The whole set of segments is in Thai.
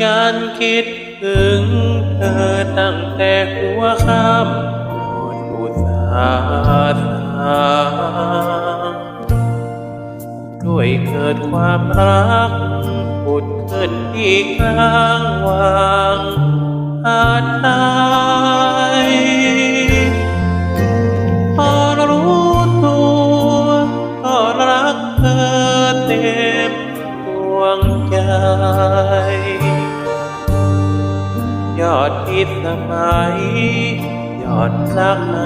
ฉันคิดถึงเธอตั้งแต่หัวค่ำจนอุตสาห์สางด้วยเกิดความรักปุดขึ้นที่กลางวางอาจตายพอรู้ตัวก็รักเธอเต็มดวงใจ อดพิษสมัย ยอดรักน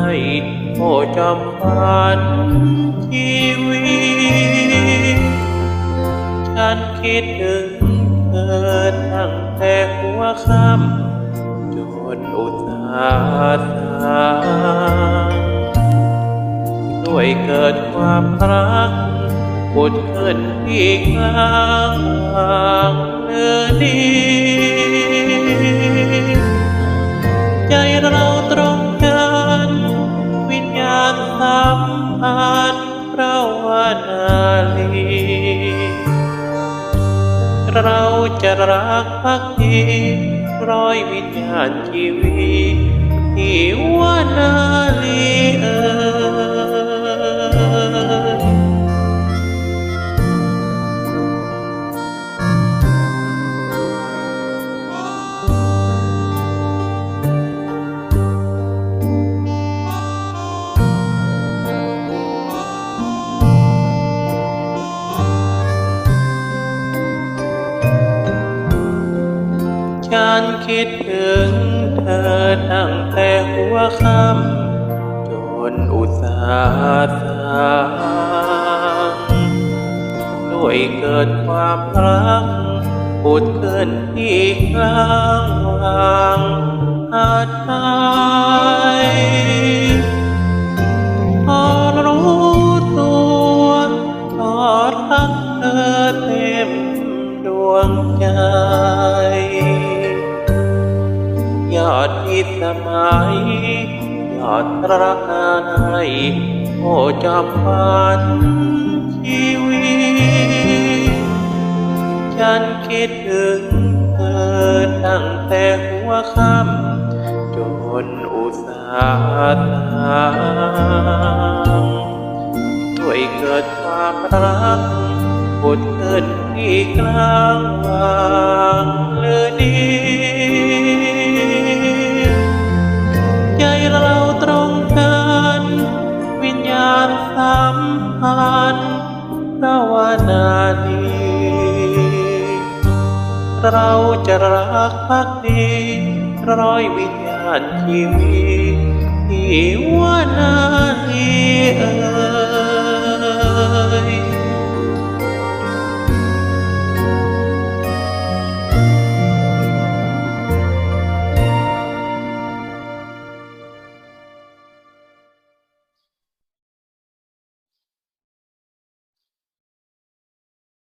ายโอ้จอมพันชีวิต ฉันคิดถึงเธอตั้งแต่หัวค่ำจนอุตสาห์สางด้วยเกิดความรักปุดขึ้นที่กลางวางเนื้อดี นาลี เราจะรักพักดีร้อยวิญญาณชีวีที่ว่านาลีเอ่ย ฉันคิดถึงเธอตั้งแต่หัวค่ำจนอุตสาห์สางด้วยเกิดความรักปุดขึ้นที่กลางวางอาจตายพอรู้ตัวก็รักเธอเต็มดวงใจ ยอดพิสมัยยอดรักนาในโอ้จอมพันชีวิต ฉันคิดถึงเธอตั้งแต่หัวค่ำจนอุตสาห์สางด้วยเกิดความรักปุดขึ้นที่กลางวางเลือดี สัมพันธ์พระวานานีเราจะรักพักดีร้อยวิญญาณที่มีที่ว่านา